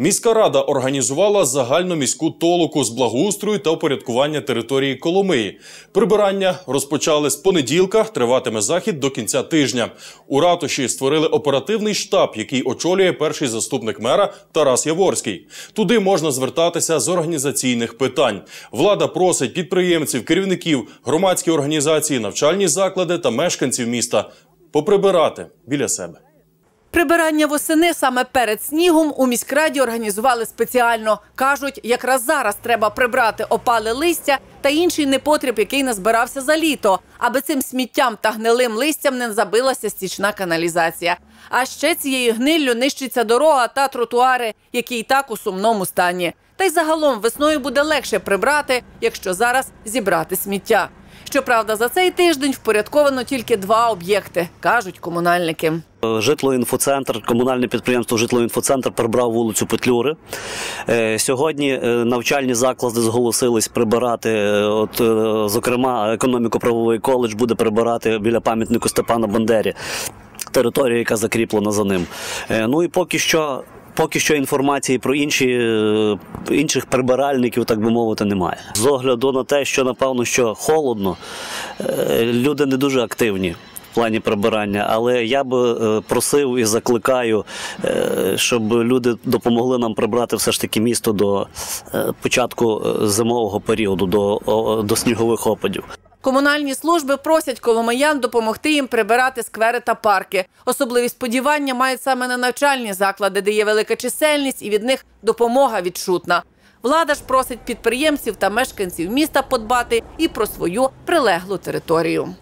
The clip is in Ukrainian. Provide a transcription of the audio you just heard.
Міська рада організувала загальну міську толоку з благоустрою та упорядкування території Коломиї. Прибирання розпочали з понеділка. Триватиме захід до кінця тижня. У ратуші створили оперативний штаб, який очолює перший заступник мера Тарас Яворський. Туди можна звертатися з організаційних питань. Влада просить підприємців, керівників, громадські організації, навчальні заклади та мешканців міста поприбирати біля себе. Прибирання восени саме перед снігом у міськраді організували спеціально. Кажуть, якраз зараз треба прибрати опале листя та інший непотріб, який назбирався за літо, аби цим сміттям та гнилим листям не забилася стічна каналізація. А ще цією гниллю нищиться дорога та тротуари, які й так у сумному стані. Та й загалом весною буде легше прибрати, якщо зараз зібрати сміття. Щоправда, за цей тиждень впорядковано тільки два об'єкти, кажуть комунальники. Житлоінфоцентр, комунальне підприємство Житлоінфоцентр прибрав вулицю Петлюри. Е, Сьогодні е, навчальні заклади зголосились прибирати. е, От, е, зокрема, економіко-правовий коледж буде прибирати біля пам'ятнику Степана Бандері, територію, яка закріплена за ним. Е, Ну і поки що. Поки що інформації про інші, е, інших прибиральників, так би мовити, немає. З огляду на те, що напевно що холодно, е, люди не дуже активні в плані прибирання, але я би е, просив і закликаю, щоб люди допомогли нам прибрати все ж таки місто до початку зимового періоду, до, до снігових опадів. Комунальні служби просять коломиян допомогти їм прибирати сквери та парки. Особливі сподівання мають саме на навчальні заклади, де є велика чисельність і від них допомога відчутна. Влада ж просить підприємців та мешканців міста подбати і про свою прилеглу територію.